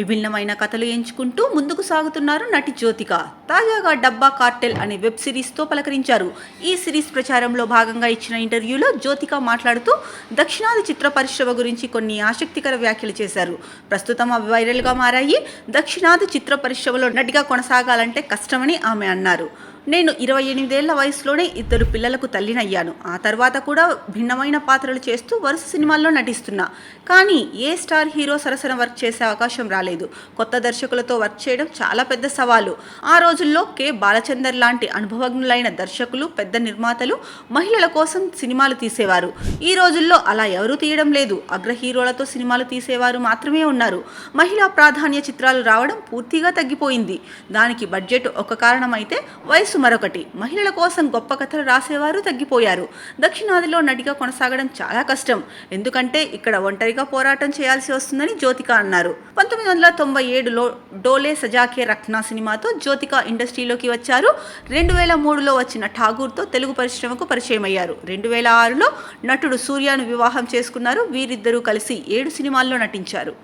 విభిన్నమైన కథలు ఎంచుకుంటూ ముందుకు సాగుతున్నారు నటి జ్యోతిక. తాజాగా డబ్బా కార్టెల్ అనే వెబ్ సిరీస్తో పలకరించారు. ఈ సిరీస్ ప్రచారంలో భాగంగా ఇచ్చిన ఇంటర్వ్యూలో జ్యోతిక మాట్లాడుతూ దక్షిణాది చిత్ర పరిశ్రమ గురించి కొన్ని ఆసక్తికర వ్యాఖ్యలు చేశారు. ప్రస్తుతం అవి వైరల్గా మారాయి. దక్షిణాది చిత్ర పరిశ్రమలో నటిగా కొనసాగాలంటే కష్టమని ఆమె అన్నారు. నేను ఇరవై ఎనిమిదేళ్ళ వయసులోనే ఇద్దరు పిల్లలకు తల్లినయ్యాను. ఆ తర్వాత కూడా భిన్నమైన పాత్రలు చేస్తూ వరుస సినిమాల్లో నటిస్తున్నా. కానీ ఏ స్టార్ హీరో సరసన వర్క్ చేసే అవకాశం రాలేదు. కొత్త దర్శకులతో వర్క్ చేయడం చాలా పెద్ద సవాలు. ఆ రోజుల్లో కె. బాలచందర్ లాంటి అనుభవజ్ఞులైన దర్శకులు పెద్ద నిర్మాతలు మహిళల కోసం సినిమాలు తీసేవారు. ఈ రోజుల్లో అలా ఎవరూ తీయడం లేదు. అగ్ర హీరోలతో సినిమాలు తీసేవారు మాత్రమే ఉన్నారు. మహిళా ప్రాధాన్య చిత్రాలు రావడం పూర్తిగా తగ్గిపోయింది. దానికి బడ్జెట్ ఒక కారణమైతే వయసు మరొకటి. మహిళల కోసం గొప్ప కథలు రాసేవారు తగ్గిపోయారు. దక్షిణాదిలో నటిగా కొనసాగడం చాలా కష్టం. ఎందుకంటే ఇక్కడ ఒంటరిగా పోరాటం చేయాల్సి వస్తుందని జ్యోతిక అన్నారు. పంతొమ్మిది వందల తొంభై ఏడులో డోలే సజాకే రత్న సినిమాతో జ్యోతిక ఇండస్ట్రీలోకి వచ్చారు. రెండు వేల మూడులో వచ్చిన ఠాగూర్తో తెలుగు పరిశ్రమకు పరిచయం అయ్యారు. రెండు వేల ఆరులో నటుడు సూర్యను వివాహం చేసుకున్నారు. వీరిద్దరూ కలిసి ఏడు సినిమాల్లో నటించారు.